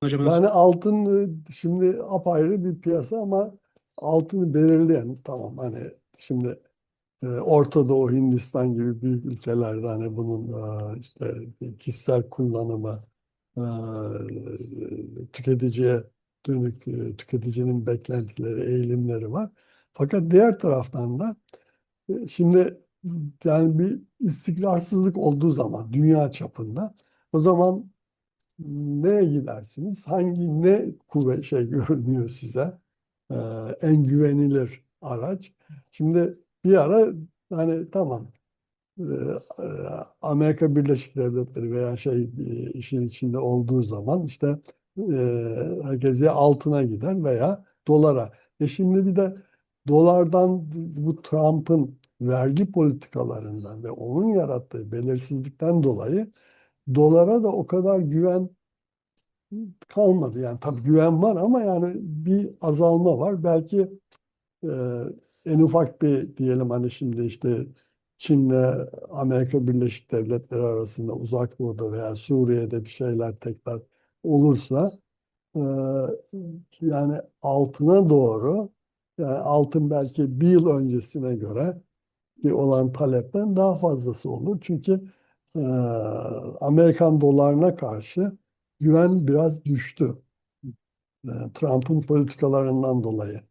acaba nasıl? Yani altın e, şimdi apayrı bir piyasa ama altını belirleyen tamam hani şimdi e, Orta Doğu, Hindistan gibi büyük ülkelerde hani bunun e, işte kişisel kullanımı e, tüketiciye dönük e, tüketicinin beklentileri, eğilimleri var. Fakat diğer taraftan da e, şimdi yani bir istikrarsızlık olduğu zaman dünya çapında o zaman neye gidersiniz? Hangi ne kuvvet şey görünüyor size? Ee, en güvenilir araç. Şimdi bir ara hani tamam e, e, Amerika Birleşik Devletleri veya şey e, işin içinde olduğu zaman işte e, altına gider veya dolara. E şimdi bir de dolardan bu Trump'ın vergi politikalarından ve onun yarattığı belirsizlikten dolayı dolara da o kadar güven kalmadı. Yani tabii güven var ama yani bir azalma var. Belki e, en ufak bir diyelim hani şimdi işte Çin'le Amerika Birleşik Devletleri arasında uzak doğuda veya Suriye'de bir şeyler tekrar olursa e, yani altına doğru yani altın belki bir yıl öncesine göre ki olan talepten daha fazlası olur. Çünkü e, Amerikan dolarına karşı güven biraz düştü. E, Trump'ın politikalarından dolayı.